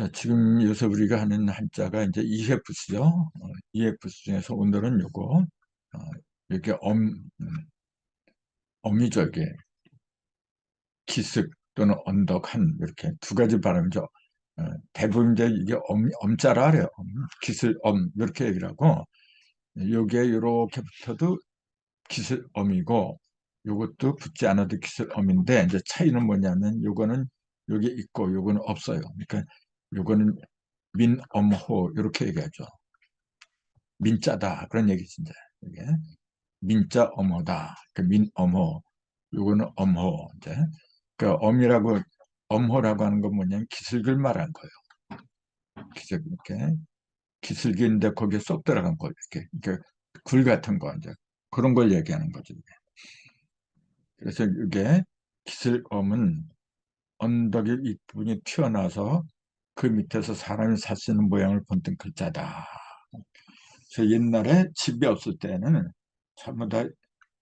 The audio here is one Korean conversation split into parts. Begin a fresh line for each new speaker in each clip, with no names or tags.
자, 지금 여기서 우리가 하는 한자가 이제 EFS죠. 어, EFS 중에서 오늘은 요거, 어, 이렇게 엄, 음, 엄이죠, 이게. 기습 또는 언덕한, 이렇게 두 가지 발음이죠. 어, 대부분 이제 이게 엄, 엄자라 하래요. 엄, 기슬, 엄, 이렇게 얘기를 하고, 요게 이렇게 붙어도 기슬, 엄이고, 요것도 붙지 않아도 기슬, 엄인데, 이제 차이는 뭐냐면, 요거는 여기 있고, 요거는 없어요. 그러니까 요거는 민엄호 이렇게 얘기하죠. 민자다 그런 얘기지 이제 이게 민자 엄호다. 그 민엄호 요거는 엄호 이제 그 엄이라고 엄호라고 하는 건 뭐냐면 기슬글 말한 거예요. 기슬 이렇게 기슬기인데 거기에 쏙 들어간 거 이렇게 이렇게 굴 같은 거 이제 그런 걸 얘기하는 거죠. 이게. 그래서 이게 기슬엄은 언덕의 윗부분이 튀어나와서 그 밑에서 사람이 있는 모양을 본뜬 글자다. 그래서 옛날에 집이 없을 때는 전부 다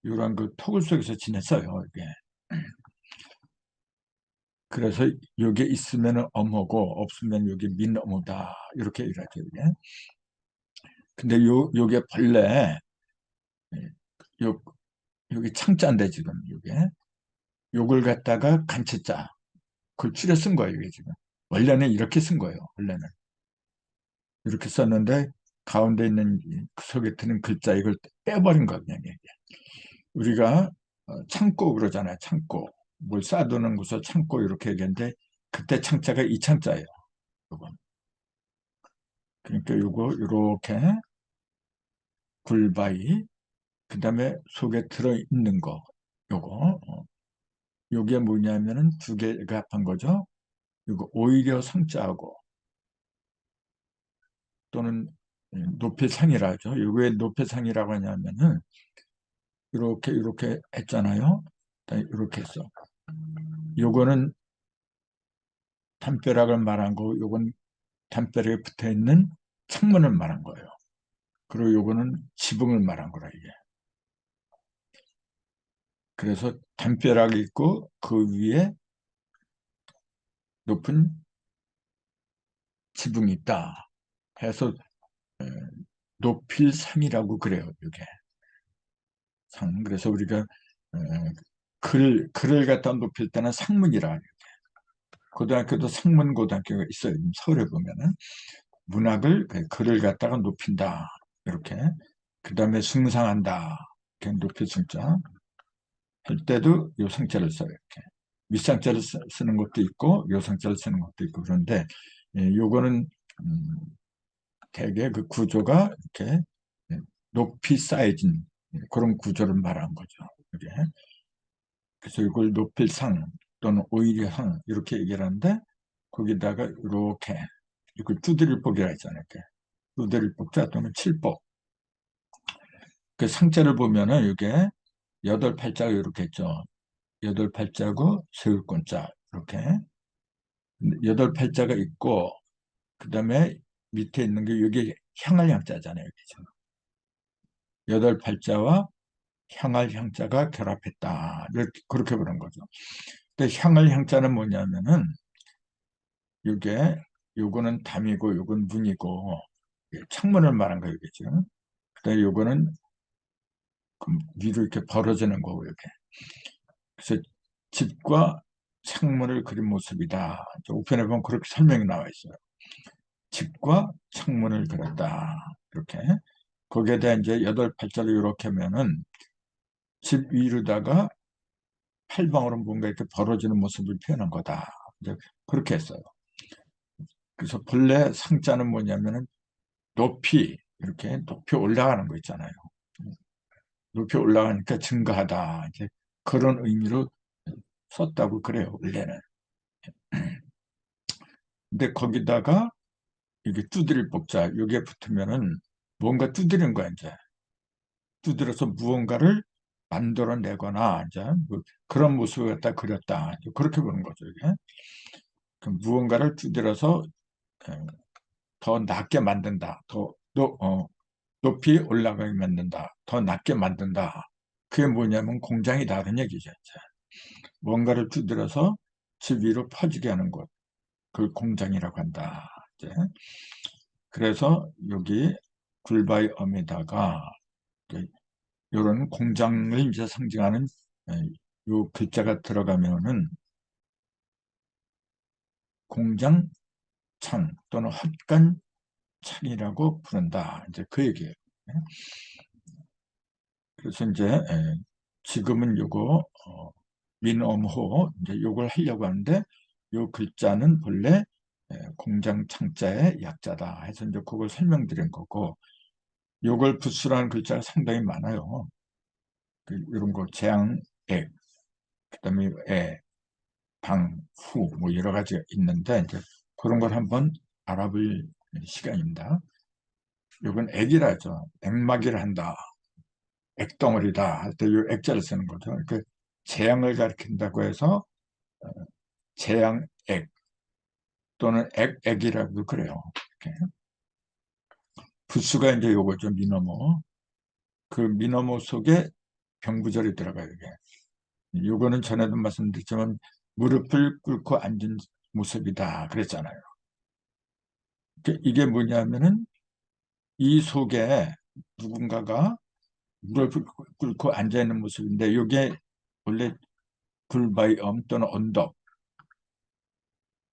이런 그 토굴 속에서 지냈어요. 이게. 그래서 여기 있으면 어머고 없으면 여기 민어머다 이렇게 얘기하죠. 이게. 근데 요 요게 본래 요 여기 창자인데 지금 요게 요걸 갖다가 간체자 그걸 줄여 쓴 거예요. 이게 지금. 원래는 이렇게 쓴 거예요. 원래는. 이렇게 썼는데 가운데 있는 그 속에 드는 글자 이걸 빼버린 거예요. 우리가 어, 창고 그러잖아요. 창고. 뭘 싸두는 곳을 창고 이렇게 얘기하는데 그때 창자가 이 창자예요. 요건. 그러니까 요거 이렇게 굴바위 그 다음에 속에 들어있는 거 요거 어. 요게 뭐냐면은 두 개가 합한 거죠. 이거 오히려 성자하고 또는 높이상이라 하죠. 왜 높이상이라고 하냐면은 이렇게 이렇게 했잖아요. 이렇게 했어. 요거는 담벼락을 말한 거, 요건 담벼락에 붙어 있는 창문을 말한 거예요. 그리고 요거는 지붕을 말한 거라 이게. 그래서 담벼락이 있고 그 위에 높은 지붕이 있다 해서 높일 상이라고 그래요. 이게 상. 그래서 우리가 글 글을 갖다 높일 때는 상문이라. 고등학교도 상문 고등학교가 있어요. 서울에 보면은 문학을 그 글을 갖다가 높인다 이렇게. 그 다음에 숭상한다 이렇게 높일 숭자 할 때도 요 상자를 써요. 이렇게. 윗상자를 쓰는 것도 있고 요상자를 쓰는 것도 있고 그런데 예, 요거는 음, 대개 그 구조가 이렇게 예, 높이 쌓여진 예, 그런 구조를 말하는 거죠. 이게. 그래서 이걸 높일 상 또는 오히려 상 이렇게 얘기를 하는데 거기다가 이렇게 이걸 두드릴복이라 했잖아요. 두드릴복자 또는 칠복 그 상자를 보면은 이게 여덟 팔자가 이렇게 있죠. 여덟 팔자고 세울권자 이렇게 여덟 팔자가 있고 그 다음에 밑에 있는 게 여기 향할 향자잖아요. 여기 여덟 팔자와 향할 향자가 결합했다. 이렇게 그렇게 보는 거죠. 근데 향할 향자는 뭐냐면은 이게 요거는 담이고 요건 문이고 창문을 말한 거예요. 지금. 그다음에 요거는 위로 이렇게 벌어지는 거고 이렇게. 그래서 집과 창문을 그린 모습이다. 우편에 보면 그렇게 설명이 나와 있어요. 집과 창문을 그렸다. 이렇게. 거기에 대한 이제 여덟 팔자를 이렇게 하면은 집 위로다가 팔방으로 뭔가 이렇게 벌어지는 모습을 표현한 거다. 이제 그렇게 했어요. 그래서 본래 상자는 뭐냐면은 높이 이렇게 높이 올라가는 거 있잖아요. 높이 올라가니까 증가하다. 이제 그런 의미로 썼다고 그래요, 원래는. 근데 거기다가 이게 두드릴 복자, 여기에 붙으면은 뭔가 두드린 거야, 이제. 두드려서 무언가를 만들어내거나, 이제 뭐 그런 모습을 갖다 그렸다. 그렇게 보는 거죠, 이게. 그 무언가를 두드려서 더 낮게 만든다. 더, 더 어, 높이 올라가게 만든다. 더 낮게 만든다. 그게 뭐냐면 공장이다. 그런 얘기죠. 뭔가를 두드려서 집 위로 퍼지게 하는 것. 그 공장이라고 한다. 이제. 그래서 여기 굴바이 엄에다가 이런 공장을 이제 상징하는 요 글자가 들어가면은 공장 창 또는 헛간 창이라고 부른다. 이제 그 얘기예요. 그래서 이제 지금은 요거 어, 민엄호 이제 요걸 하려고 하는데 요 글자는 본래 공장 창자의 약자다 해서 이제 그걸 설명드린 거고 요걸 부수라는 글자가 상당히 많아요. 그 이런 거 재앙, 액, 그다음에 애, 방, 후, 뭐 여러 가지가 있는데 이제 그런 걸 한번 알아볼 시간입니다. 이건 액이라 죠. 액막이를 한다. 액덩어리다 할 때 이 액자를 쓰는 거죠. 그 재앙을 가리킨다고 해서 어, 재앙액 또는 액, 액이라고 그래요. 이렇게. 부수가 이제 요거죠. 미너모. 그 미너모 속에 병부절이 들어가요. 이게. 요거는 전에도 말씀드렸지만 무릎을 꿇고 앉은 모습이다 그랬잖아요. 이게 뭐냐면은 이 속에 누군가가 무릎을 꿇고 앉아 있는 모습인데 이게 원래 굴바이엄 또는 언덕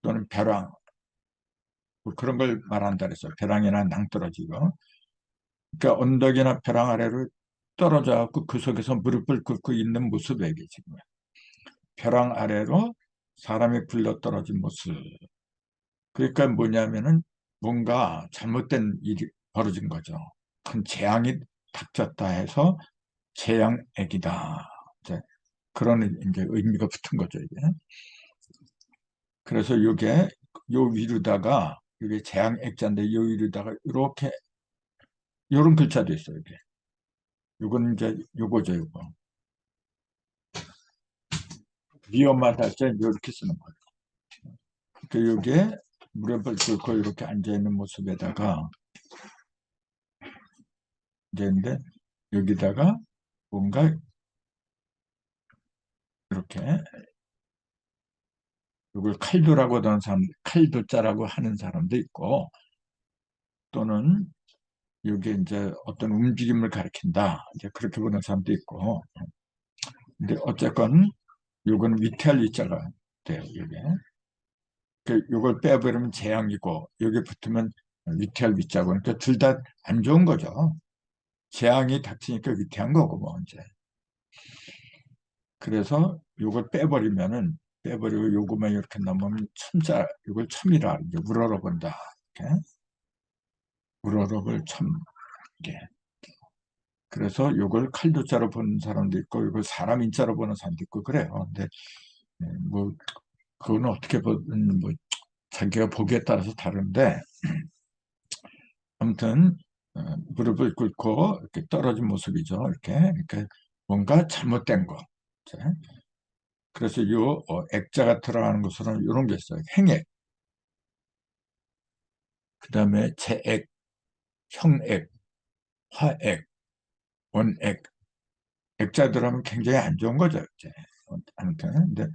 또는 벼랑 뭐 그런 걸 말한다 그랬어요. 벼랑이나 낭떠러지고 그러니까 언덕이나 벼랑 아래로 떨어져 갖고 그 속에서 무릎을 꿇고 있는 모습이에요. 지금 벼랑 아래로 사람이 굴러 떨어진 모습 그러니까 뭐냐면은 뭔가 잘못된 일이 벌어진 거죠. 큰 재앙이 닥쳤다 해서 재앙액이다. 이제 그런 이제 의미가 붙은 거죠, 이게. 그래서 이게 요 위로다가 이게 재앙액자인데 요 위로다가 이렇게 요런 글자도 있어요, 이게. 요건 이제 요거죠, 요거. 위험하다 할때 이렇게 쓰는 거예요. 그 요게 무릎을 꿇고 이렇게 앉아있는 모습에다가 이제 여기다가 뭔가 이렇게 이걸 칼도라고 하는 사람, 칼도자라고 하는 사람도 있고 또는 여기 이제 어떤 움직임을 가리킨다. 이제 그렇게 보는 사람도 있고. 근데 어쨌건 이건 위태할 위자가 돼요 이게. 그 빼버리면 재앙이고 여기 붙으면 위태할 위자고 그러니까 둘 다 안 좋은 거죠 재앙이 닥치니까 위태한 거고 뭐 이제. 그래서 이걸 빼버리면은 빼버리고 요거만 이렇게 넘으면 첨자 이걸 첨이라 이제 우러러 본다 이렇게. 우러러를 첨 이게. 그래서 이걸 칼도자로 보는 사람도 있고 이걸 사람 인자로 보는 사람도 있고 그래요. 근데 네, 뭐 그거는 어떻게 보든 뭐 자기가 보기에 따라서 다른데 아무튼 어, 무릎을 꿇고 이렇게 떨어진 모습이죠. 이렇게 이렇게 뭔가 잘못된 거. 그래서 이 어, 액자가 들어가는 것으로는 이런 게 있어요. 행액. 그 다음에 재액, 형액, 화액, 원액. 액자 들어가면 굉장히 안 좋은 거죠. 이제. 아무튼 근데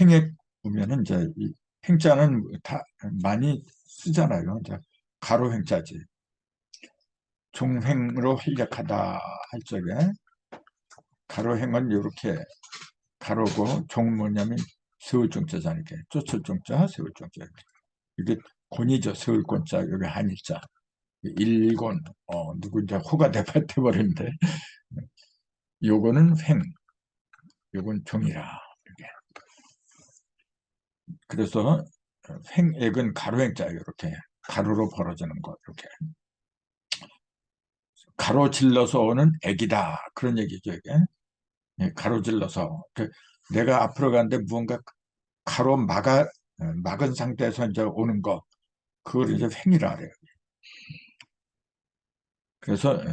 행액 보면은 이제 이 행자는 다 많이 쓰잖아요. 이제 가로 행자지. 종횡으로 활약하다 할 적에 가로행은 이렇게 가로고 종 뭐냐면 세울종자잖아요. 이렇게 쫓을종자, 세울종자. 이게 곤이죠. 세울곤자, 여기 한일자. 일곤, 어, 누구 이제 호가 대파돼버리는데 요거는 횡, 요건 종이라. 이렇게. 그래서 횡액은 가로행자예요. 이렇게 가로로 벌어지는 거 이렇게. 가로질러서 오는 애기다. 그런 얘기죠, 이게. 예, 가로질러서. 그 내가 앞으로 가는데 무언가 가로 막아, 어, 막은 상태에서 이제 오는 거. 그걸 이제 횡이라 그래요. 그래서, 예,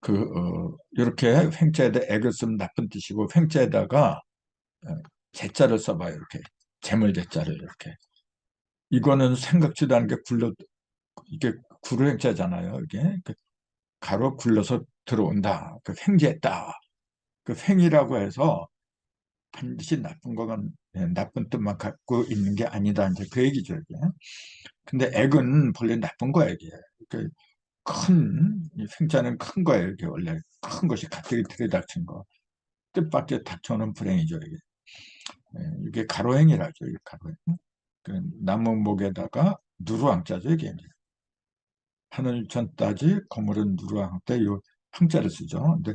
그, 어, 이렇게 횡자에다 액을 쓰면 나쁜 뜻이고, 횡자에다가 어, 제자를 써봐요, 이렇게. 재물 제자를 이렇게. 이거는 생각지도 않게 굴러, 이게 구르행자잖아요, 이게. 그 가로 굴러서 들어온다. 그 횡재했다. 그 횡이라고 해서 반드시 나쁜 것만 예, 나쁜 뜻만 갖고 있는 게 아니다. 이제 그 얘기죠. 이게. 근데 액은 본래 나쁜 거야 이게. 그 큰, 생자는 큰 거예요. 이게 원래 큰 것이 갑자기 들이닥친 거. 뜻밖의 닥쳐오는 불행이죠. 이게. 예, 이게 가로행이라죠. 이게 가로행. 그 나무 목에다가 누루왕자죠. 이게. 하늘천 따지 거물은 누루왕 때요 황자를 쓰죠. 근데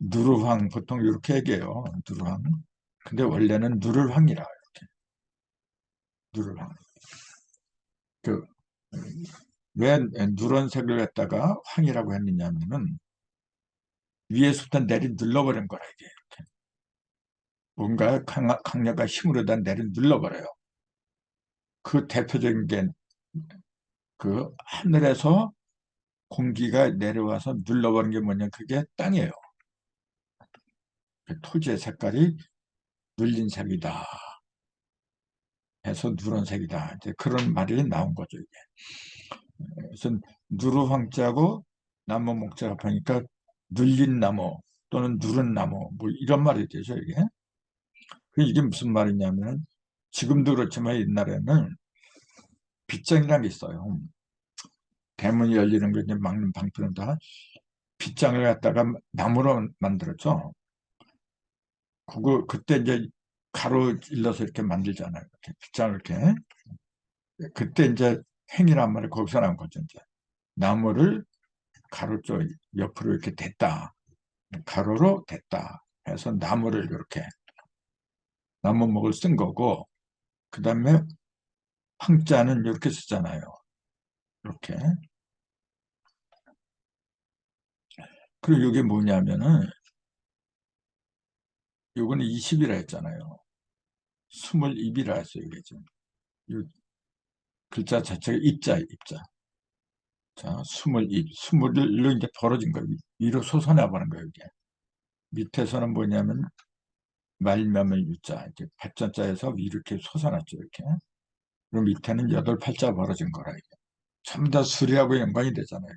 누르황 보통 이렇게 얘기해요. 누르황. 근데 원래는 누를황이라 이렇게. 누를황. 그왜 누런색을 갖다가 황이라고 했느냐면은 위에서부터 내리 눌러버린 거라 이게 이렇게. 뭔가 강력한 힘으로 다 내리 눌러버려요. 그 대표적인 게 그 하늘에서 공기가 내려와서 눌러버린 게 뭐냐 그게 땅이에요. 그 토지의 색깔이 눌린 색이다. 해서 누런색이다. 이제 그런 말이 나온 거죠, 이게. 그래서 누르황자고 나무 목자가 보니까 눌린 나무 또는 누른 나무 뭐 이런 말이 되죠, 이게. 그 이게 무슨 말이냐면 지금도 그렇지만 옛날에는 빗장이라는 게 있어요. 대문이 열리는 걸 이제 막는 방편은 다 빗장을 갖다가 나무로 만들었죠. 그거 그때 이제 가로 일러서 이렇게 만들잖아요. 이렇게 빗장을 이렇게. 그때 이제 행이란 말이 거기서 나온 거죠. 이제 나무를 가로 쪽 옆으로 이렇게 댔다. 가로로 댔다. 해서 나무를 이렇게 나무 목을 쓴 거고 그 다음에 황자는 이렇게 쓰잖아요. 이렇게. 그리고 이게 뭐냐면은 요거는 20이라 했잖아요. 22이라 했어요. 이게 지금. 이 글자 자체가 입자, 입자. 자, 22. 21로 이제 벌어진 거예요. 위로 솟아나 버는 거예요, 이게. 밑에서는 뭐냐면, 말면을 유자, 이렇게 발전자에서 이렇게 솟아났죠, 이렇게. 그리고 밑에는 여덟 팔자 벌어진 거라, 이게. 전부 다 수리하고 연관이 되잖아요.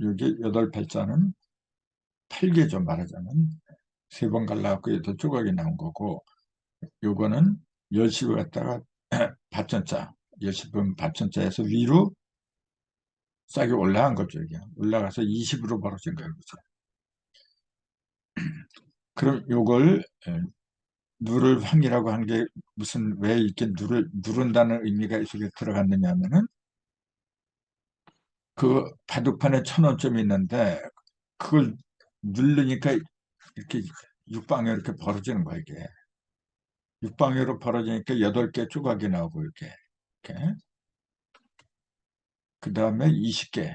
여기 여덟 팔자는 8개죠, 말하자면. 세 번 갈라갖고 여덟 조각이 나온 거고, 요거는 열십을 갖다가 받천자, 열십은 받천자에서 위로 싹이 올라간 거죠, 이게. 올라가서 20으로 벌어진 거예요? 그럼 요걸 누를 황이라고 한 게 무슨 왜 이렇게 누를 누른다는 의미가 속에 들어갔느냐 하면은 그 바둑판에 천 원점이 있는데 그걸 누르니까 이렇게 육방에 이렇게 벌어지는 거야 이게. 육방으로 벌어지니까 여덟 개 조각이 나오고 이렇게. 이렇게. 그 다음에 20개.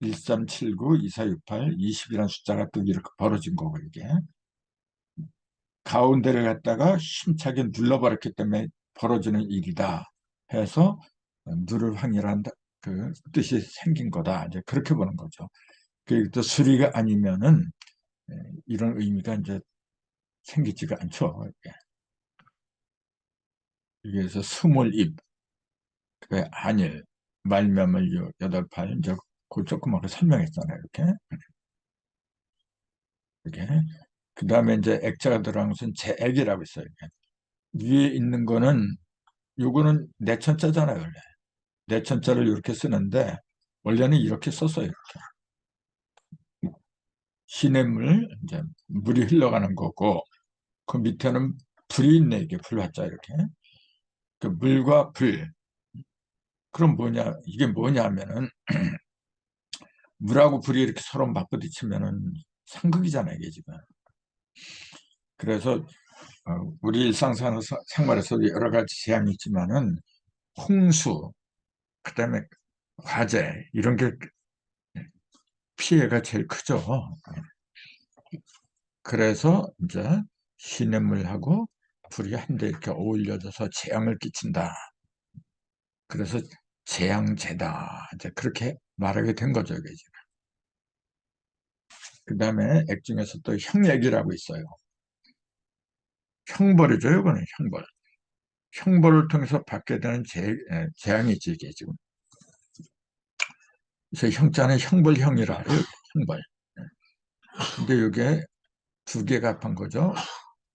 1379, 2468, 20이라는 숫자가 또 이렇게 벌어진 거고 이게 가운데를 갖다가 힘차게 눌러버렸기 때문에 벌어지는 일이다 해서 누를 황이란 그 뜻이 생긴 거다 이제 그렇게 보는 거죠. 그또 수리가 아니면은 예, 이런 의미가 이제 생기지가 않죠. 여기에서 스물입, 그 안일, 말면을 여덟 팔, 이제 그 조그맣게 설명했잖아요. 이렇게. 이렇게. 그 다음에 이제 액자가 들어간 것은 제액이라고 있어요. 위에 있는 거는, 요거는 내천자잖아요, 원래. 내천자를 이렇게 쓰는데, 원래는 이렇게 썼어요, 이렇게. 시냇물, 이제 물이 흘러가는 거고, 그 밑에는 불이 있네, 이게 불화자, 이렇게. 그 물과 불. 그럼 뭐냐, 이게 뭐냐 하면은, 물하고 불이 이렇게 서로 맞부딪히면은 상극이잖아요, 이게 지금. 그래서, 어, 우리 일상생활에서 여러 가지 재앙이 있지만은, 홍수, 그 다음에 화재, 이런 게 피해가 제일 크죠. 그래서 이제 시냇물하고 불이 한데 이렇게 어울려져서 재앙을 끼친다. 그래서 재앙제다. 이제 그렇게 말하게 된 거죠, 지금. 그 다음에 액 중에서 또 형액이라고 있어요. 형벌이죠, 이거는 형벌. 형벌을 통해서 받게 되는 재, 재앙이지, 이게 지금. 그래서 형자는 형벌형이라, 형벌. 근데 이게 두 개가 합한 거죠.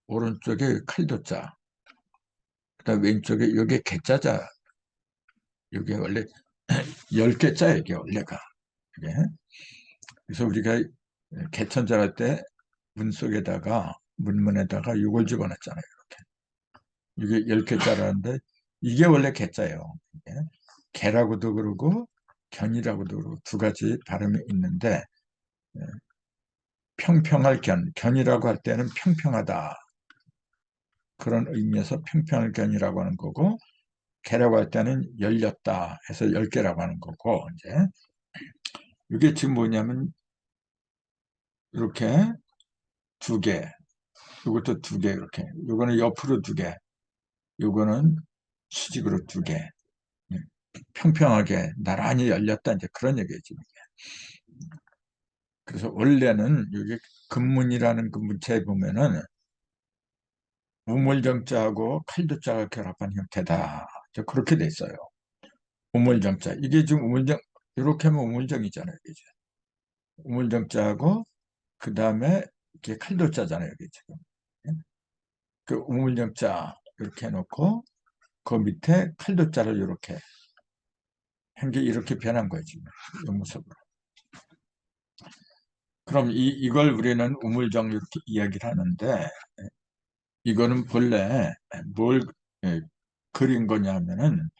오른쪽에 칼도자, 그 다음 왼쪽에 이게 개자자, 이게 원래 열 개자 이게 원래가. 이게. 그래서 우리가 개천절 할 때 문 속에다가 문문에다가 이걸 집어넣잖아요. 이렇게. 이게 열 개자라는데 이게 원래 개자예요. 이게. 개라고도 그러고 견이라고도 그러고 두 가지 발음이 있는데 예, 평평할 견, 견이라고 할 때는 평평하다. 그런 의미에서 평평할 견이라고 하는 거고 개라고 할 때는 열렸다 해서 열 개라고 하는 거고 이제 이게 지금 뭐냐면 이렇게 두 개, 이것도 두 개 이렇게, 이거는 옆으로 두 개, 이거는 수직으로 두 개, 예, 평평하게 나란히 열렸다 이제 그런 얘기죠. 그래서 원래는 여기 근문이라는 그 문체에 보면은 우물정자하고 칼도자가 결합한 형태다. 그렇게 돼 있어요. 우물정자. 이게 지금 우물정, 이렇게 하면 우물정이잖아요. 우물정자하고 그 다음에 이게 칼도자잖아요. 이게 지금. 예? 그 우물정자 이렇게 해놓고 그 밑에 칼도자를 이렇게 한 게 이렇게 변한 거예요. 지금. 이 모습으로. 그럼 이, 이걸 우리는 우물정 이렇게 이야기를 하는데 이거는 본래 뭘 예, 그린 거냐면은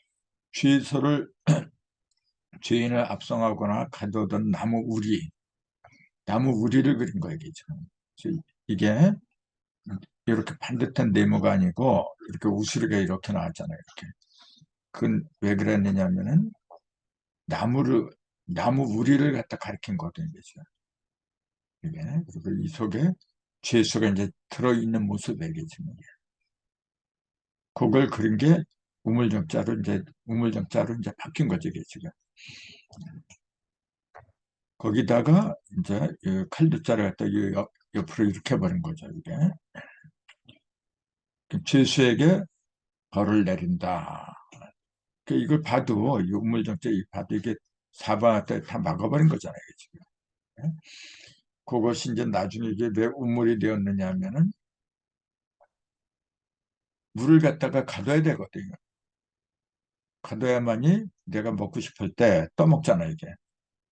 죄소를 죄인을 압송하거나 가둬둔 나무 우리 나무 우리를 그린 거예요 이게 이렇게 반듯한 네모가 아니고 이렇게 우스르게 이렇게 나왔잖아요 이렇게 그건 왜 그랬느냐면은 나무를 나무 우리를 갖다 가리킨 거거든요 이게 그리고 이 속에 죄수가 이제 들어있는 모습이겠지. 그걸 그린 게 우물정자로 이제 우물정자로 이제 바뀐 거죠, 이게 지금. 거기다가 이제 칼도자를 갖다 옆으로 이렇게 버린 거죠, 이게. 죄수에게 벌을 내린다. 그 이걸 봐도 이 우물정자 이 봐도 이게 사방한테 다 막아버린 거잖아요, 지금. 그것이 이제 나중에 이게 왜 우물이 되었느냐 하면은 물을 갖다가 가둬야 되거든요. 가둬야만이 내가 먹고 싶을 때 떠먹잖아, 이게.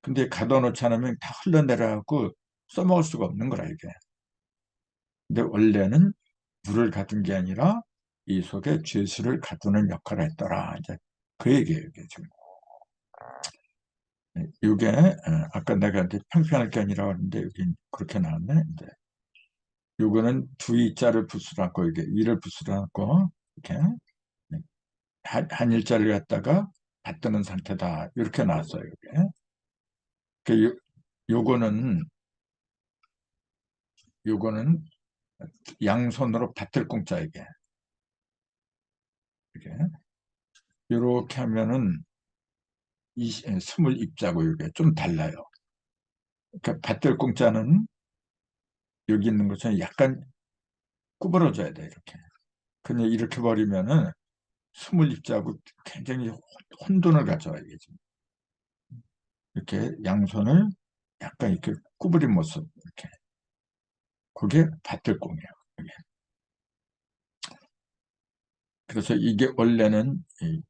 근데 가둬놓지 않으면 다 흘러내려가고 써먹을 수가 없는 거라, 이게. 근데 원래는 물을 가둔 게 아니라 이 속에 죄수를 가두는 역할을 했더라. 이제 그 얘기예요, 이게 지금. 이게 어, 아까 내가 이제 평평할 게 아니라 하는데 여기 그렇게 나왔네. 이제 요거는 두 이자를 부스러고 이게 이를 부스러고 이렇게 네. 한, 한 일자를 갖다가 받드는 상태다 이렇게 나왔어요. 이게. 그 요, 요거는 요거는 양손으로 받들 공짜 이게 이렇게 이렇게 하면은 이 스물 입자고 이게 좀 달라요. 그러니까 밭들 공짜는 여기 있는 것처럼 약간 구부러져야 돼 이렇게. 그냥 이렇게 버리면은 스물 입자고 굉장히 혼돈을 가져와 이게 지금. 이렇게 양손을 약간 이렇게 구부린 모습 이렇게. 그게 밭들공이에요. 그래서 이게 원래는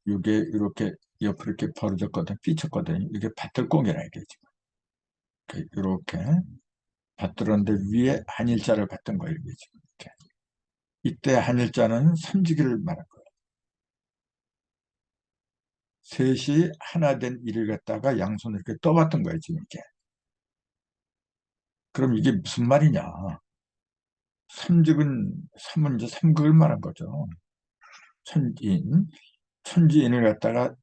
이게 이렇게 옆으로 이렇게 벌어졌거든, 삐쳤거든. 이게 밭들공이라 이게 지금. 이렇게 받들었는데 위에 한일자를 받던 거예요, 이게 지금. 이렇게. 이때 한일자는 삼지기를 말한 거예요. 셋이 하나 된 일을 갖다가 양손을 이렇게 떠봤던 거예요, 지금 이렇게. 그럼 이게 무슨 말이냐? 삼직은 삼은 이제 삼극을 말한 거죠. 천지인, 천지인을 갖다가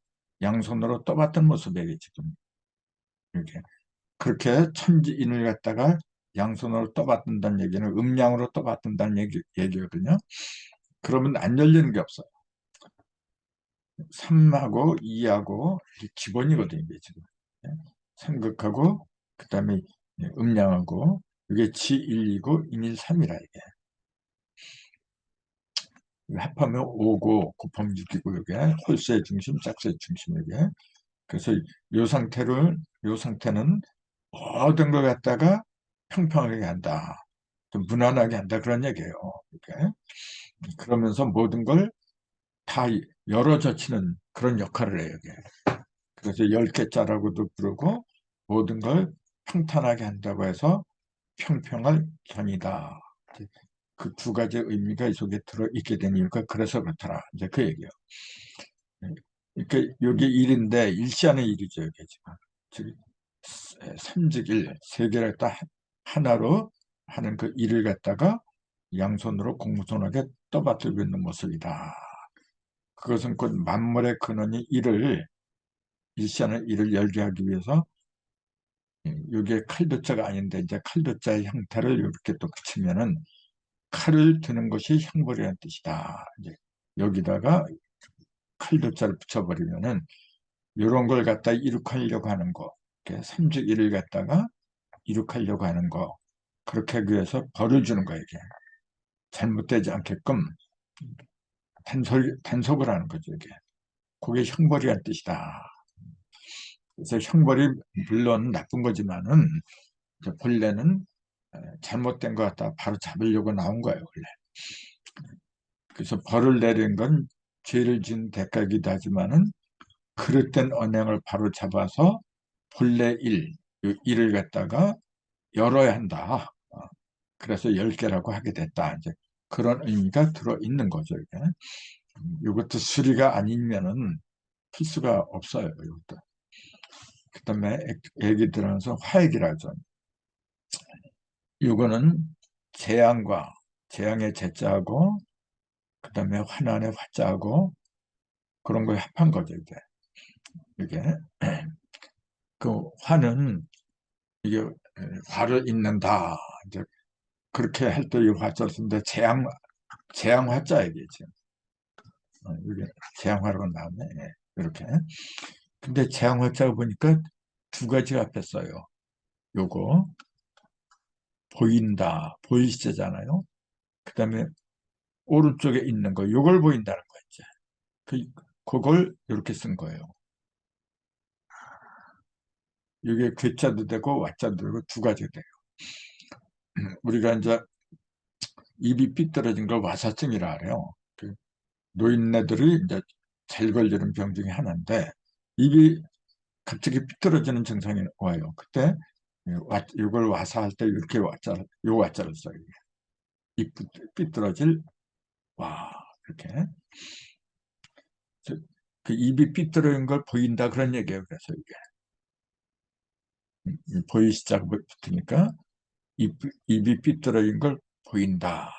양손으로 떠봤던 모습이에요, 지금. 이렇게. 그렇게 천지인을 갖다가 양손으로 떠받든다는 얘기는 음량으로 떠받든다는 얘기, 얘기거든요. 그러면 안 열리는 게 없어요. 3하고 2하고 기본이거든요, 이게 지금. 삼극하고, 그 다음에 음량하고, 이게 G1이고 113이라 이게. 합하면 5고 곱하면 6이고 이게 홀수의 중심, 짝수의 중심 이게 그래서 이 상태를 이 상태는 모든 걸 갖다가 평평하게 한다. 좀 무난하게 한다 그런 얘기예요. 이렇게. 그러면서 모든 걸다 열어젖히는 그런 역할을 해요. 이게. 그래서 열 개짜라고도 부르고 모든 걸 평탄하게 한다고 해서 평평할 견이다. 그 두 가지 의미가 이 속에 들어 있게 된 이유가 그래서 그렇더라. 이제 그 얘기예요. 그러니까 여기 일인데 일시하는 일이죠. 이게 지금. 즉 삼직일 세 개를 딱 하나로 하는 그 일을 갖다가 양손으로 공무선하게 떠받들고 있는 모습이다. 그것은 곧 만물의 근원이 이를 일시하는 일을 열게 하기 위해서 이게 예, 칼도자가 아닌데 이제 칼도자의 형태를 이렇게 또 붙이면은 칼을 드는 것이 형벌이라는 뜻이다. 이제 여기다가 칼도자를 붙여버리면은 이런 걸 갖다 이룩하려고 하는 거, 삼주일을 갖다가 이룩하려고 하는 거, 그렇게 위해서 벌을 주는. 이게 잘못되지 않게끔 단속, 단속을 하는 거죠. 이게 그게 형벌이라는 뜻이다. 그래서 형벌이 물론 나쁜 거지만은 본래는 잘못된 것 같다 바로 잡으려고 나온 거예요 원래 그래서 벌을 내린 건 죄를 지은 대가이기도 하지만은 그릇된 언행을 바로 잡아서 본래 일, 일을 갖다가 열어야 한다 어, 그래서 열 개라고 하게 됐다 이제 그런 의미가 들어있는 거죠 이게. 이것도 수리가 아니면은 필수가 없어요 이것도. 그 다음에 애기들하면서 화액이라죠. 이거는 재앙과 재앙의 재자하고 그 다음에 환난의 화자하고 그런 거에 합한 거죠 이게. 이게 그 화는 이게 화를 잇는다. 이제 그렇게 할 때 이 화자를 쓰는데 재앙 재앙 화자 지금 어, 이게 재앙 화로 나오네 예, 이렇게 근데 재앙 화자가 보니까 두 가지가 앞에 써요. 요거 보인다, 보이시잖아요. 그 다음에 오른쪽에 있는 거, 요걸 보인다는 거 있죠. 그, 그걸 이렇게 쓴 거예요. 이게 괴자도 되고 와자도 되고 두 가지가 돼요. 우리가 이제 입이 삐뚤어진 걸 와사증이라 그래요. 그 노인네들이 이제 잘 걸리는 병 중에 하나인데 입이 갑자기 삐뚤어지는 증상이 와요. 그때 이걸 와서 할때 이렇게 와자, 요 와자를 써요. 입 삐뚤어질 와 이렇게 그 입이 삐뚤어진 걸 보인다 그런 얘기예요. 그래서 이게 음, 보이시자 붙으니까 입, 입이 삐뚤어진 걸 보인다.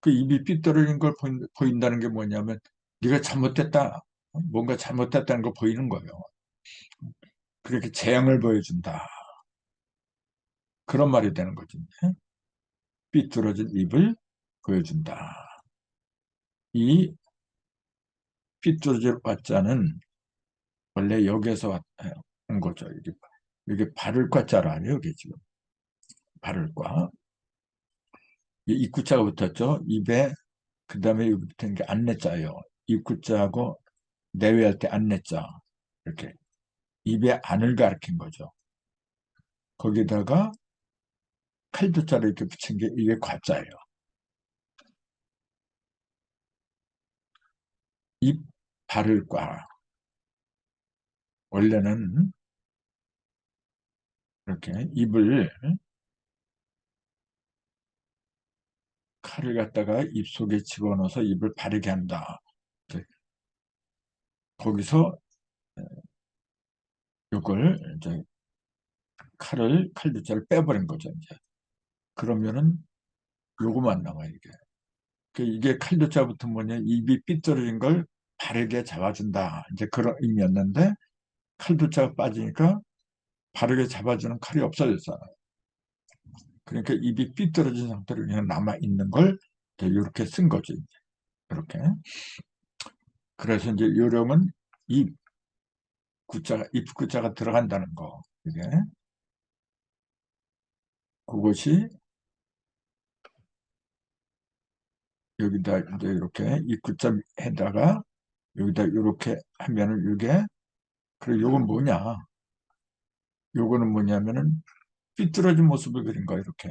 그 입이 삐뚤어진 걸 보인, 다는게 뭐냐면 네가 잘못됐다. 뭔가 잘못됐다는 거 보이는 거예요. 그렇게 재앙을 보여준다. 그런 말이 되는 거죠. 삐뚤어진 입을 보여준다. 이 삐뚤어질 화자는 원래 여기에서 온 거죠. 이게, 이게 바를 과자라 아니에요. 이게 지금. 바를 과. 입구자가 붙었죠. 입에 그 다음에 여기 붙은 게 안내자예요. 입구자하고 내외할 때 안내자. 이렇게 입에 안을 가리킨 거죠. 거기다가 칼도자를 이렇게 붙인 게 이게 과자예요. 입 바를 과 원래는 이렇게 입을 칼을 갖다가 입 속에 집어넣어서 입을 바르게 한다. 거기서 이걸 이제 칼을 칼두자를 빼버린 거죠 이제. 그러면은 요거만 남아 이게. 그 이게 칼두자부터 뭐냐 입이 삐뚤어진 걸 바르게 잡아준다. 이제 그런 의미였는데 칼두자가 빠지니까 바르게 잡아주는 칼이 없어졌잖아요 그러니까 입이 삐뚤어진 상태로 그냥 남아 있는 걸 이렇게 쓴 거죠. 이렇게. 그래서 이제 요령은 입 구자가 입 구자가 들어간다는 거. 이게. 그것이 여기다 이제 이렇게 입구자에다가 여기다 이렇게 하면은 이게 그리고 요건 뭐냐? 요거는 뭐냐면은 삐뚤어진 모습을 그린 거야 이렇게